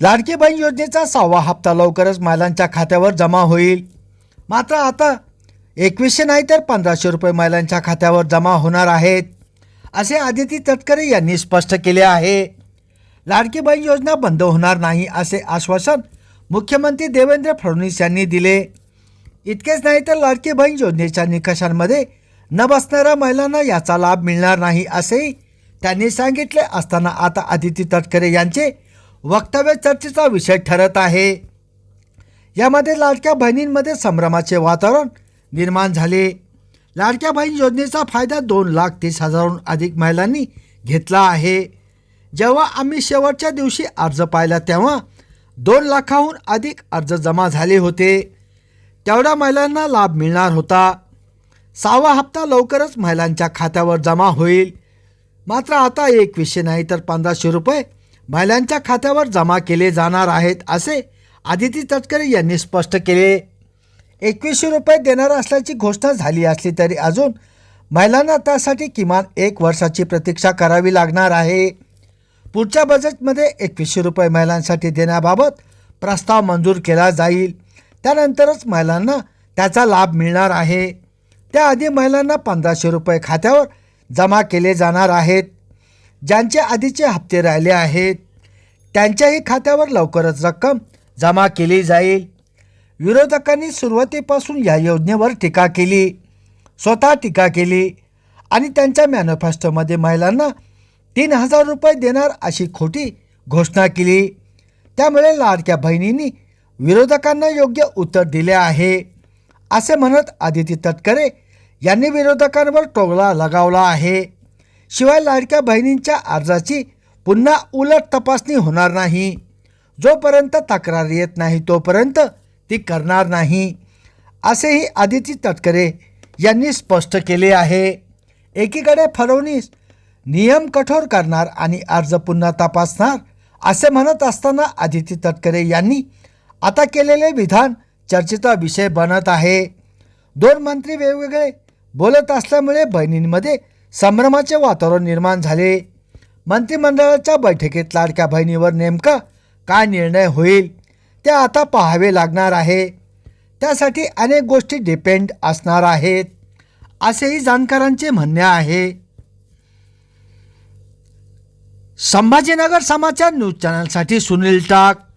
लाडकी बहीण योजनेचा सहावा हप्ता लवकरच महिलांच्या खात्यावर जमा होईल. मात्र आता एकवीसशे नाही तर पंधराशे रुपये महिलांच्या खात्यावर जमा होणार आहेत असे आदिती तटकरे यांनी स्पष्ट केले आहे. लाडकी बहीण योजना बंद होणार नाही असे आश्वासन मुख्यमंत्री देवेंद्र फडणवीस यांनी दिले. इतकेच नाही तर लाडकी बहीण योजनेच्या निकषांमध्ये न बसणाऱ्या महिलांना याचा लाभ मिळणार नाही असेही त्यांनी सांगितले असताना आता आदिती तटकरे यांचे वक्तव्य चर्चेचा विषय ठरत आहे. यामध्ये लाडक्या बहिणींमध्ये संभ्रमाचे वातावरण निर्माण झाले. लाडक्या बहीण योजनेचा फायदा दोन लाख तीस हजारहून अधिक महिलांनी घेतला आहे. जेव्हा आम्ही शेवटच्या दिवशी अर्ज पाहिला तेव्हा दोन लाखाहून अधिक अर्ज जमा झाले होते. तेवढ्या महिलांना लाभ मिळणार होता. सहावा हप्ता लवकरच महिलांच्या खात्यावर जमा होईल. मात्र आता एक विषय नाही तर पंधराशे रुपये महिलांच्या खात्यावर जमा केले जाणार आहेत असे आदिती तटकरे यांनी स्पष्ट केले. एकवीसशे रुपये देणार असल्याची घोषणा झाली असली तरी अजून महिलांना त्यासाठी किमान एक वर्षाची प्रतीक्षा करावी लागणार आहे. पुढच्या बजेटमध्ये एकवीसशे रुपये महिलांसाठी देण्याबाबत प्रस्ताव मंजूर केला जाईल. त्यानंतरच महिलांना त्याचा लाभ मिळणार आहे. त्याआधी महिलांना पंधराशे रुपये खात्यावर जमा केले जाणार आहेत. ज्यांचे आधीचे हप्ते राहिले आहेत त्यांच्याही खात्यावर लवकरच रक्कम जमा केली जाईल. विरोधकांनी सुरुवातीपासून या योजनेवर टीका केली स्वतः टीका केली आणि त्यांच्या मॅनिफेस्टोमध्ये महिलांना तीन हजार रुपये देणार अशी खोटी घोषणा केली. त्यामुळे लाडक्या बहिणींनी विरोधकांना योग्य उत्तर दिले आहे असे म्हणत आदिती तटकरे यांनी विरोधकांवर टोगला लगावला आहे. शिवाय लाडक्या बहिणींच्या अर्जाची पुन्हा उलट तपासणी होणार नाही. जोपर्यंत तक्रार येत नाही तोपर्यंत ती करणार नाही असेही आदिती तटकरे यांनी स्पष्ट केले आहे. एकीकडे फरवणीस नियम कठोर करणार आणि अर्ज पुन्हा तपासणार असे म्हणत असताना आदिती तटकरे यांनी आता केलेले विधान चर्चेचा विषय बनत आहे. दोन मंत्री वेगवेगळे बोलत असल्यामुळे बहिणींमध्ये संभ्रमाचे वातावरण निर्माण झाले. मंत्रिमंडळाच्या बैठकीत लाडक्या बहिणीवर नेमका काय निर्णय होईल ते आता पाहावे लागणार आहे. त्यासाठी अनेक गोष्टी डिपेंड असणार आहेत असेही जाणकारांचे म्हणणे आहे. संभाजीनगर समाचार न्यूज चॅनलसाठी सुनील टाक.